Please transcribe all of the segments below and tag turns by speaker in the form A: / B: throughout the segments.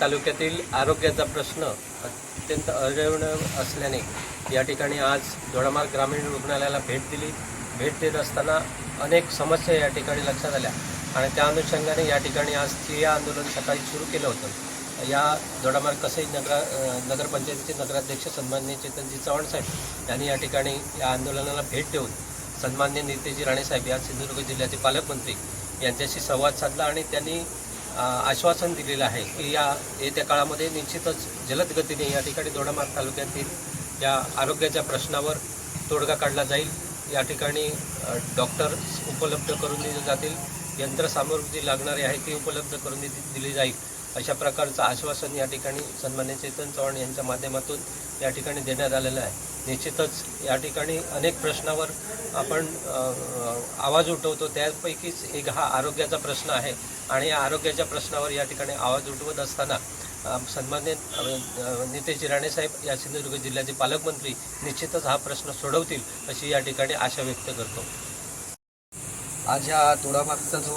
A: तालुक्यातील आरोग्याचा प्रश्न अत्यंत अजवण असल्याने या ठिकाणी आज दोडामार्ग ग्रामीण रुग्णालयाला भेट दिली. भेट देत असताना अनेक समस्या या ठिकाणी लक्षात आल्या आणि त्या अनुषंगाने या ठिकाणी आज ठिय्या आंदोलन सकाळी सुरू केलं होतं. या दोडामार्ग कसई नगर नगरपंचायतीचे नगराध्यक्ष सन्मान्य चेतनजी चव्हाण साहेब यांनी या ठिकाणी या आंदोलनाला भेट देऊन सन्मान्य नितेजी राणेसाहेब या सिंधुदुर्ग जिल्ह्याचे पालकमंत्री यांच्याशी संवाद साधला आणि त्यांनी आश्वासन दिलेलं आहे की या येत्या काळामध्ये निश्चितच जलद गतीने या ठिकाणी दोडामार्ग तालुक्यातील या आरोग्याच्या प्रश्नावर तोडगा काढला जाईल. या ठिकाणी डॉक्टर्स उपलब्ध करून दिले जातील. यंत्रसामग्री जी लागणारी आहे ती उपलब्ध करून दि दिली जाईल. अशा प्रकारचं आश्वासन या ठिकाणी सन्मान्य चेतन चव्हाण यांच्या माध्यमातून या ठिकाणी देण्यात आलेलं आहे. निश्चितच या ठिकाणी अनेक प्रश्नावर आपण आवाज उठवतो. त्यापैकीच एक हा आरोग्याचा प्रश्न आहे आणि या आरोग्याच्या प्रश्नावर या ठिकाणी आवाज उठवत असताना सन्मान्य नितेश राणे साहेब राणेसाहेब या सिंधुदुर्ग जिल्ह्याचे पालकमंत्री निश्चितच हा प्रश्न सोडवतील अशी या ठिकाणी आशा व्यक्त करतो.
B: आज ह्या डोळामार्गचा जो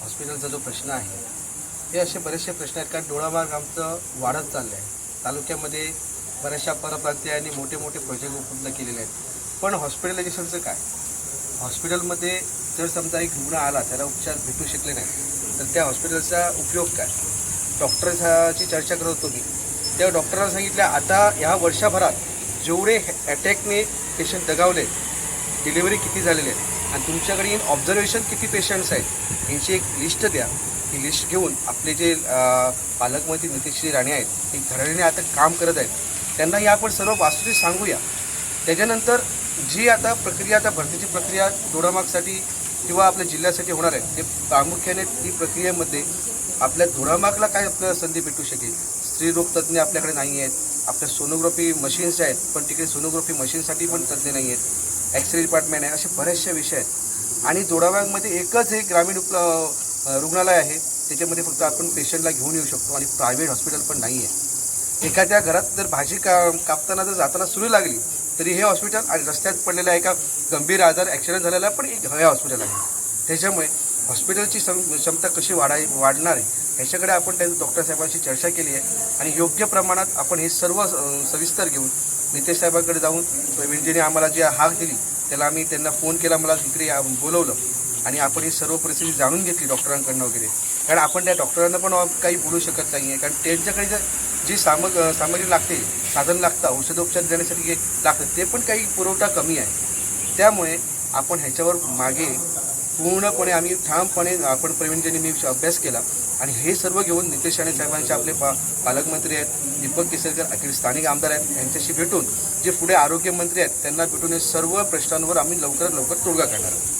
B: हॉस्पिटलचा जो प्रश्न आहे हे असे बरेचसे प्रश्न आहेत. कारण डोळामार्ग आमचं वाढत चाललं आहे तालुक्यामध्ये बऱ्याचशा परप्रांतीयांनी मोठे मोठे प्रोजेक्ट उपलब्ध केलेले आहेत. पण हॉस्पिटलायझेशनचं काय? हॉस्पिटलमध्ये जर समजा एक रुग्ण आला त्याला उपचार भेटू शकले नाही तर त्या हॉस्पिटलचा उपयोग काय? डॉक्टरची चर्चा करत होतो मी. त्या डॉक्टरांना सांगितलं आता ह्या वर्षभरात जेवढे अटॅकने पेशंट दगावले डिलिव्हरी किती झालेली आहे आणि तुमच्याकडे इन ऑब्झर्वेशन किती पेशंट्स आहेत यांची एक लिस्ट द्या. ही लिस्ट घेऊन आपले जे पालकमंत्री नितीशजी राणे आहेत हे घराने आता काम करत आहेत. त्यांना या आपण सर्व वास्तविक सांगूया. त्याच्यानंतर जी आता प्रक्रिया आता भरतीची प्रक्रिया दोडामागसाठी किंवा आपल्या जिल्ह्यासाठी होणार आहे ते प्रामुख्याने ती प्रक्रियेमध्ये आपल्या दोडामागला काय आपल्याला संधी भेटू शकेल? स्त्रीरोग तज्ज्ञ आपल्याकडे नाही आहेत. आपल्या सोनोग्राफी मशीन्स आहेत पण तिकडे सोनोग्राफी मशीनसाठी पण तज्ज्ञ नाही आहेत. एक्सरे डिपार्टमेंट आहे असे बरेचसे विषय आहेत. आणि दोडामागमध्ये एकच एक ग्रामीण उप रुग्णालय आहे त्याच्यामध्ये फक्त आपण पेशंटला घेऊन येऊ शकतो आणि प्रायव्हेट हॉस्पिटल पण नाही आहे एखाद्या घरात जर भाजी का कापताना जर जाताना सुरू लागली तरी हे हॉस्पिटल आणि रस्त्यात पडलेला एका गंभीर आजार ॲक्सिडेंट झालेला पण एक हे हॉस्पिटल आहे. त्याच्यामुळे हॉस्पिटलची सम क्षमता कशी वाढाय वाढणार आहे ह्याच्याकडे आपण त्या डॉक्टर साहेबांशी चर्चा केली आहे. आणि योग्य प्रमाणात आपण हे सर्व सविस्तर घेऊन नितेश साहेबांकडे जाऊन विंजीने आम्हाला जी हाक दिली त्याला आम्ही त्यांना फोन केला मला तिकडे बोलवलं. आणि आपण ही सर्व परिस्थिती जाणून घेतली डॉक्टरांकडनं वगैरे. कारण आपण त्या डॉक्टरांना पण काही बोलू शकत नाही आहे कारण त्यांच्याकडे जर जी सामग सामग्री लागते साधन लागतं औषधोपचार देण्यासाठी जे लागतं ते पण काही पुरवठा कमी आहे. त्यामुळे आपण ह्याच्यावर मागे पूर्णपणे आम्ही ठामपणे आपण प्रवीणजींनी मी अभ्यास केला. आणि हे सर्व घेऊन नितेश राणे साहेबांचे आपले पा पालकमंत्री आहेत दीपक केसरकर अखेर स्थानिक आमदार आहेत यांच्याशी भेटून जे पुढे आरोग्यमंत्री आहेत त्यांना भेटून हे सर्व प्रश्नांवर आम्ही लवकरात लवकर तोडगा काढणार आहोत.